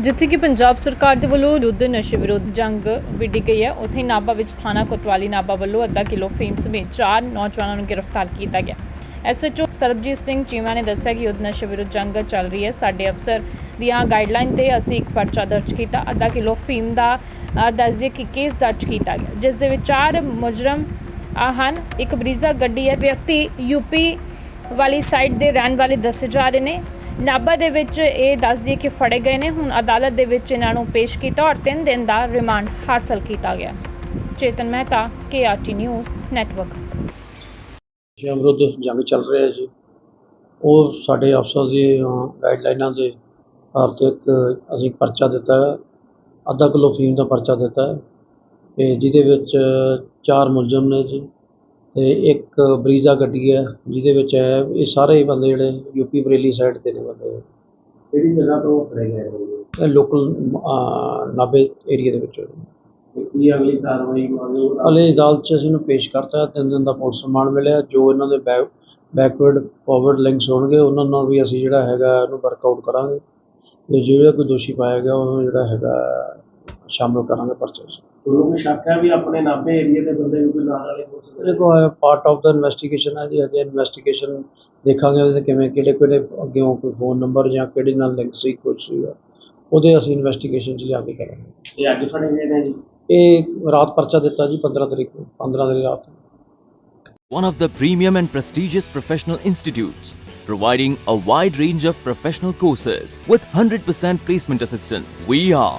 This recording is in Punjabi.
ਜਿੱਥੇ ਕਿ ਪੰਜਾਬ ਸਰਕਾਰ ਦੇ ਵੱਲੋਂ ਯੁੱਧ ਨਸ਼ੇ ਵਿਰੁੱਧ ਜੰਗ ਵਿੱਢੀ ਗਈ ਹੈ। ਉੱਥੇ ਨਾਭਾ ਵਿੱਚ ਥਾਣਾ ਕੋਤਵਾਲੀ ਨਾਭਾ ਵੱਲੋਂ ਅੱਧਾ ਕਿਲੋ ਫੀਮ ਸਮੇਤ ਚਾਰ ਨੌਜਵਾਨਾਂ ਨੂੰ ਗ੍ਰਿਫਤਾਰ ਕੀਤਾ ਗਿਆ। ਐਸਐਚਓ ਸਰਬਜੀਤ ਸਿੰਘ ਚੀਮਾ ਨੇ ਦੱਸਿਆ ਕਿ ਯੁੱਧ ਨਸ਼ੇ ਵਿਰੁੱਧ ਜੰਗ ਚੱਲ ਰਹੀ ਹੈ। ਸਾਡੇ ਅਫਸਰ ਦੀਆਂ ਗਾਈਡਲਾਈਨ ਤੇ ਅਸੀਂ ਇੱਕ ਪਰਚਾ ਦਰਜ ਕੀਤਾ। ਅੱਧਾ ਕਿਲੋ ਫੀਮ ਦਾ ਅ, ਕਿ ਕੇਸ ਦਰਜ ਕੀਤਾ ਗਿਆ। ਜਿਸ ਦੇ ਵਿੱਚ ਚਾਰ ਮੁਜਰਮ ਹਨ। ਇੱਕ ਬਰੀਜ਼ਾ ਗੱਡੀ ਹੈ। ਵਿਅਕਤੀ ਯੂਪੀ ਵਾਲੀ ਸਾਈਡ ਦੇ ਰਹਿਣ ਵਾਲੇ ਦੱਸੇ ਜਾ ਰਹੇ ਨੇ। ਨਾਭਾ ਦੇ ਵਿੱਚ ਇਹ ਦੱਸ ਦਈਏ ਕਿ ਫੜੇ ਗਏ ਨੇ। ਹੁਣ ਅਦਾਲਤ ਦੇ ਵਿੱਚ ਇਹਨਾਂ ਨੂੰ ਪੇਸ਼ ਕੀਤਾ ਔਰ 3 ਦਿਨ ਦਾ ਰਿਮਾਂਡ ਹਾਸਲ ਕੀਤਾ ਗਿਆ। Chetan Mehta KRT news network ਨਸ਼ਿਆਂ ਵਿਰੁੱਧ ਜੰਗ ਚੱਲ ਰਿਹਾ ਹੈ ਜੀ। ਉਹ ਸਾਡੇ ਅਫਸਰ ਦੀ ਗਾਈਡਲਾਈਨਾਂ ਦੇ ਆਧਾਰ ਤੇ ਇੱਕ ਅਸੀਂ ਪਰਚਾ ਦਿੱਤਾ ਹੈ। ਅੱਧਾ ਕਿਲੋ ਫੀਮ ਦਾ ਪਰਚਾ ਦਿੱਤਾ ਹੈ। ਤੇ ਜਿਹਦੇ ਵਿੱਚ ਚਾਰ ਮੁਲਜ਼ਮ ਨੇ ਜੀ। ਤੇ ਇੱਕ ਬਰੀਜ਼ਾ ਗੱਡੀ ਹੈ ਜਿਹਦੇ ਵਿੱਚ ਹੈ ਇਹ ਸਾਰੇ ਬੰਦੇ ਜਿਹੜੇ ਯੂਪੀ ਬਰੇਲੀ ਸਾਈਡ ਤੇ ਨੇ ਬੰਦੇ। ਕਿਹੜੀ ਜਗ੍ਹਾ ਤੋਂ ਫੜੇ ਗਏ ਨੇ? ਇਹ ਲੋਕਲ ਨਾਭੇ ਏਰੀਆ ਦੇ ਵਿੱਚ। ਕੀ ਅਗਲੀ ਕਾਰਵਾਈ ਮੰਗੋ ਹਲੇ ਅਦਾਲਤ 'ਚ ਅਸੀਂ ਇਹਨੂੰ ਪੇਸ਼ ਕਰਤਾ ਤਿੰਨ ਦਿਨ ਦਾ ਪੁਲਿਸ ਰਿਮਾਂਡ ਮਿਲਿਆ। ਜੋ ਇਹਨਾਂ ਦੇ ਬੈਕ ਬੈਕਵਰਡ ਫਾਰਵਰਡ ਲਿੰਕਸ ਹੋਣਗੇ ਉਹਨਾਂ ਨਾਲ ਵੀ ਅਸੀਂ ਜਿਹੜਾ ਹੈਗਾ ਇਹਨੂੰ ਵਰਕਆਊਟ ਕਰਾਂਗੇ। ਤੇ ਜਿਹੜਾ ਕੋਈ ਦੋਸ਼ੀ ਪਾਇਆ ਗਿਆ ਉਹਨੂੰ ਜਿਹੜਾ ਹੈਗਾ ਸ਼ਾਮਲ ਕਰਾਂਗੇ ਪਰਚੇ 'ਚ ਤੁਹਾਨੂੰ ਕੋਈ ਸ਼ੱਕ ਹੈ ਵੀ ਆਪਣੇ ਨਾਭੇ ਏਰੀਆ ਦੇ ਬੰਦੇ ਵੀ ਕੋਈ ਨਾਲ ਵਾਲੇ ਹੋ ਸਕਦੇ ਦੇਖੋ ਇਹ ਪਾਰਟ ਆਫ ਦਾ ਇਨਵੈਸਟੀਗੇਸ਼ਨ ਹੈ ਜੀ। ਅਜੇ ਇਨਵੈਸਟੀਗੇਸ਼ਨ ਦੇਖਾਂਗੇ ਉਹਦੇ ਕਿਵੇਂ ਕਿਹੜੇ ਕਿਹੜੇ ਅੱਗੇੋਂ ਕੋਈ ਫੋਨ ਨੰਬਰ ਜਾਂ ਕਿਹੜੇ ਨਾਲ ਲਿੰਕ ਸੀ ਕੁਛ ਸੀਗਾ ਉਹਦੇ ਅਸੀਂ ਇਨਵੈਸਟੀਗੇਸ਼ਨ 'ਚ ਜਾ ਕੇ ਕਰਾਂਗੇ। ਤੇ ਅੱਜ ਫੜੇ ਗਏ ਨੇ ਜੀ? ਇਹ ਰਾਤ ਪਰਚਾ ਦਿੱਤਾ ਜੀ 15 ਤਰੀਕ ਨੂੰ। 15 ਦੀ ਰਾਤ one of the premium and prestigious professional institutes, providing a wide range of professional courses with 100% placement assistance. We are